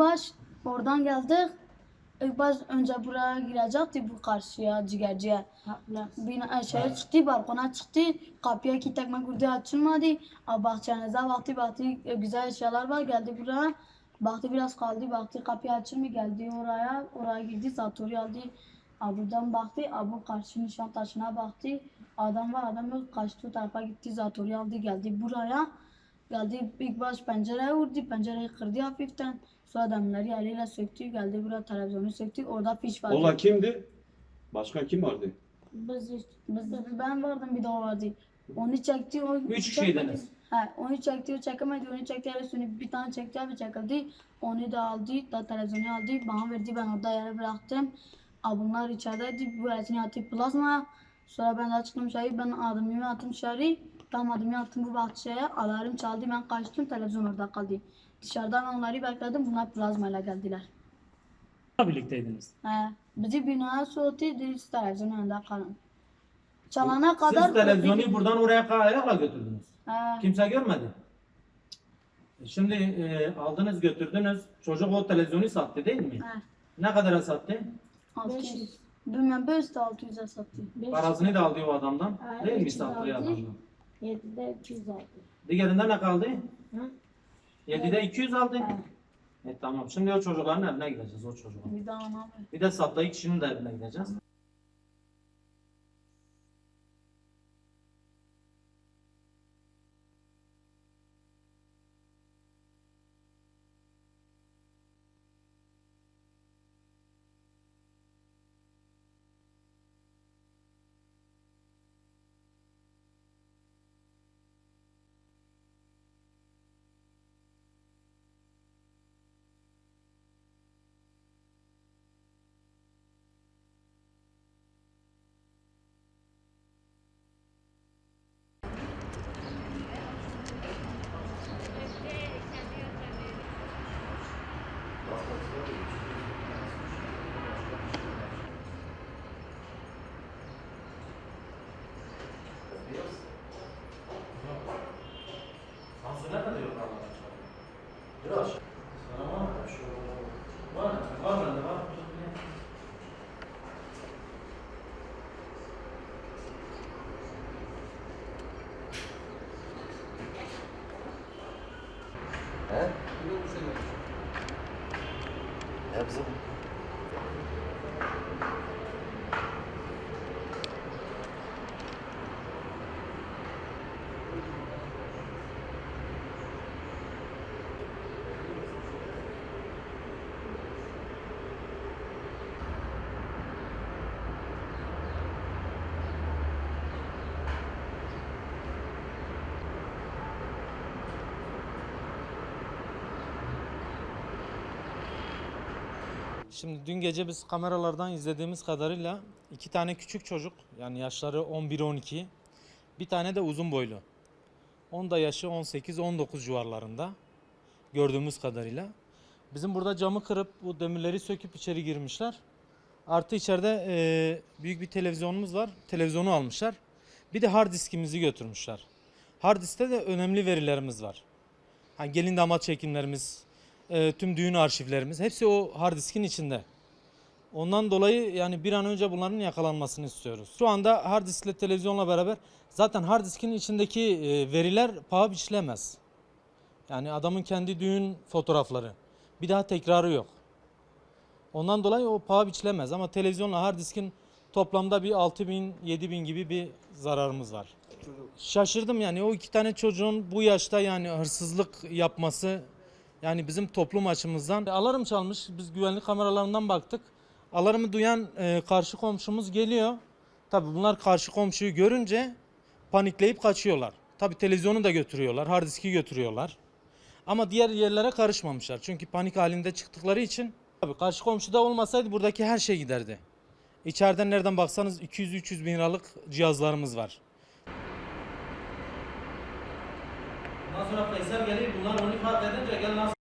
baş oradan geldik. İlk baş önce buraya girecekti bu karşıya ciğerciye. Bina şeye çıktı, balkona çıktı. Kapıya iki tekme vurdu açılmadı. Aa, Bahçenize baktı, baktı e, güzel eşyalar var. Geldi buraya. Baktı biraz kaldı, baktı kapı açılmıyor. Geldi oraya, oraya girdi. Satori aldı. Aa, buradan baktı, bu karşı nişan taşına baktı. Adam var, adam yok. Kaçtı tarafa gitti. Satori aldı, geldi buraya. Geldi ilk baş pencereye vurdu. Pencereyi kırdı hafiften. Sonra demirleri eliyle söktü. Geldi buraya televizyonu söktü. Orada fiş vardı. Ola kimdi? Başka kim vardı? Biz, biz ben vardım bir de o vardı. Onu çekti o. Üç kişiydiniz. He, onu çekti o çekemedi. Onu çekti her üstünü bir tane çekti abi çekildi. Onu da aldı. Da televizyonu aldı. Bana verdi. Ben orada yere bıraktım. Aa, bunlar içerideydi. Bu eletini attı plazmaya. Sonra ben de çıktım dışarı. Ben adımımı attım dışarı. Tam adımı attım bu bahçeye. Alarm çaldı. Ben kaçtım. Televizyon orada kaldı. Dışarıda ben onları bekledim. Bunlar plazmayla geldiler. birlikteydiniz. He, bizi binaya soğuttu. Biz televizyonun önünde kalın. Çalana kadar... Siz televizyonu buradan oraya ayakla götürdünüz. He, Kimse görmedi. E Şimdi e, aldınız götürdünüz. Çocuk o televizyonu sattı değil mi? he. Ne kadara sattı? 600. Bilmem 500 de 600'e sattı. Parasını da aldı o adamdan. Ha, değil mi sattığı adamdan? 7'de 200 aldı. Diğerinde ne kaldı? Hı? 7'de 200 aldı. He. E tamam. Şimdi o çocukların evine gideceğiz o çocuğa. Bir daha ana ver. Bir de sattığı kişinin de evine gideceğiz. He? Ya bizim Şimdi dün gece biz kameralardan izlediğimiz kadarıyla iki tane küçük çocuk yani yaşları 11-12 bir tane de uzun boylu. Onun da yaşı 18-19 civarlarında gördüğümüz kadarıyla. Bizim burada camı kırıp bu demirleri söküp içeri girmişler. Artı içeride eee, büyük bir televizyonumuz var. Televizyonu almışlar. Bir de hard diskimizi götürmüşler. Hard diskte de önemli verilerimiz var. Hani gelin damat çekimlerimiz, e, tüm düğün arşivlerimiz hepsi o hard diskin içinde. Ondan dolayı yani bir an önce bunların yakalanmasını istiyoruz. Şu anda hard diskle televizyonla beraber zaten hard diskin içindeki e, veriler paha biçilemez. Yani adamın kendi düğün fotoğrafları. Bir daha tekrarı yok. Ondan dolayı o paha biçilemez ama televizyonla hard diskin toplamda bir 6 bin 7 bin gibi bir zararımız var. Şaşırdım yani o iki tane çocuğun bu yaşta yani hırsızlık yapması yani bizim toplum açımızdan alarm çalmış. Biz güvenlik kameralarından baktık. Alarmı duyan e, karşı komşumuz geliyor. Tabii bunlar karşı komşuyu görünce panikleyip kaçıyorlar. Tabii televizyonu da götürüyorlar, hard diski götürüyorlar. Ama diğer yerlere karışmamışlar. Çünkü panik halinde çıktıkları için tabii karşı komşuda olmasaydı buradaki her şey giderdi. İçeriden nereden baksanız 200-300 bin liralık cihazlarımız var. Ondan sonra Faysal gelir bunlar onu fark edince gel nasıl